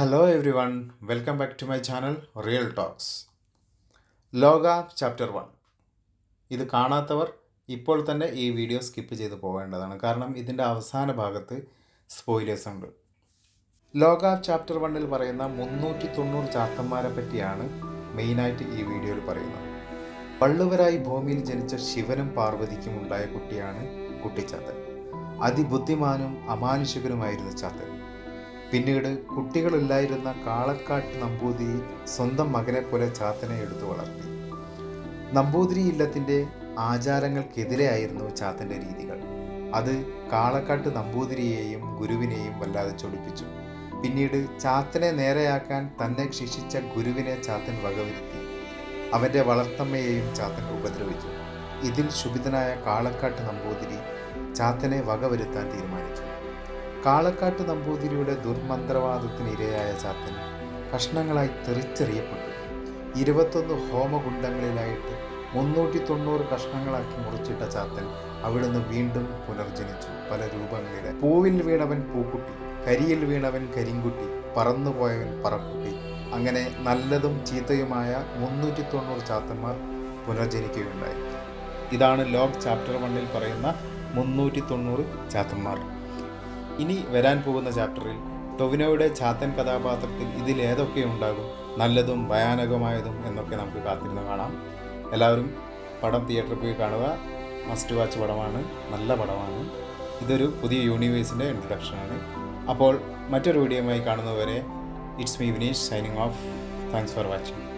Hello everyone welcome back to my channel real talks Loka chapter one ഇത് കാണാത്തവർ ഇപ്പോൾ തന്നെ ഈ വീഡിയോ സ്കിപ്പ് ചെയ്ത് പോകേണ്ടതാണ്. കാരണം ഇതിന്റെ അവസാന ഭാഗത്ത് സ്പോയിലേഴ്സ് ഉണ്ട്. ലോക ചാപ്റ്റർ വണ്ണിൽ പറയുന്ന മുന്നൂറ്റി തൊണ്ണൂറ് ചാത്തന്മാരെ പറ്റിയാണ് മെയിനായിട്ട് ഈ വീഡിയോയിൽ പറയുന്നത്. വള്ളുവരായി ഭൂമിയിൽ ജനിച്ച ശിവനും പാർവതിക്കും ഉണ്ടായ കുട്ടിയാണ് കുട്ടിച്ചാത്തൻ. അതിബുദ്ധിമാനും അമാനുഷികനുമായിരുന്നു ചാത്തൻ. പിന്നീട് കുട്ടികളില്ലായിരുന്ന കാളക്കാട്ട് നമ്പൂതിരി സ്വന്തം മകനെ പോലെ ചാത്തനെ എടുത്തു വളർത്തി. നമ്പൂതിരി ഇല്ലത്തിന്റെ ആചാരങ്ങൾക്കെതിരെയായിരുന്നു ചാത്തന്റെ രീതികൾ. അത് കാളക്കാട്ട് നമ്പൂതിരിയെയും ഗുരുവിനെയും വല്ലാതെ ചൊടിപ്പിച്ചു. പിന്നീട് ചാത്തനെ നേരെയാക്കാൻ തന്നെ ശിക്ഷിച്ച ഗുരുവിനെ ചാത്തൻ വകവരുത്തി. അവന്റെ വളർത്തമ്മയെയും ചാത്തൻ ഉപദ്രവിച്ചു. ഇതിൽ ശുഭിതനായ കാളക്കാട്ട് നമ്പൂതിരി ചാത്തനെ വകവരുത്താൻ തീരുമാനിച്ചു. കാളക്കാട്ട് നമ്പൂതിരിയുടെ ദുർമന്ത്രവാദത്തിന് ഇരയായ ചാത്തൻ കഷ്ണങ്ങളായി തെറിച്ചെറിയപ്പെട്ടു. ഇരുപത്തൊന്ന് ഹോമകുണ്ടങ്ങളിലായിട്ട് മുന്നൂറ്റി തൊണ്ണൂറ് കഷ്ണങ്ങളാക്കി മുറിച്ചിട്ട ചാത്തൻ അവിടുന്ന് വീണ്ടും പുനർജനിച്ചു പല രൂപങ്ങളിലെ. പൂവിൽ വീണവൻ പൂക്കുട്ടി കരിയിൽ വീണവൻ കരിങ്കുട്ടി പറന്നുപോയവൻ പറക്കുട്ടി. അങ്ങനെ നല്ലതും ചീത്തയുമായ മുന്നൂറ്റി തൊണ്ണൂറ് ചാത്തന്മാർ പുനർജനിക്കുകയുണ്ടായി. ഇതാണ് ലോക്ക് ചാപ്റ്റർ വണ്ണിൽ പറയുന്ന മുന്നൂറ്റി തൊണ്ണൂറ് ചാത്തന്മാർ. ഇനി വരാൻ പോകുന്ന ചാപ്റ്ററിൽ ടൊവിനോയുടെ ചാത്തൻ കഥാപാത്രത്തിൽ ഇതിലേതൊക്കെ ഉണ്ടാകും? നല്ലതും ഭയാനകമായതും എന്നൊക്കെ നമുക്ക് കാത്തിരുന്ന് കാണാം. എല്ലാവരും പടം തിയേറ്ററിൽ പോയി കാണുക. മസ്റ്റ് വാച്ച് പടമാണ്. നല്ല പടമാണ്. ഇതൊരു പുതിയ യൂണിവേഴ്സിന്റെ ഇൻട്രൊഡക്ഷനാണ്. അപ്പോൾ മറ്റൊരു വീഡിയോയുമായി കാണുന്നവരെ it's me Vineesh signing off thanks for watching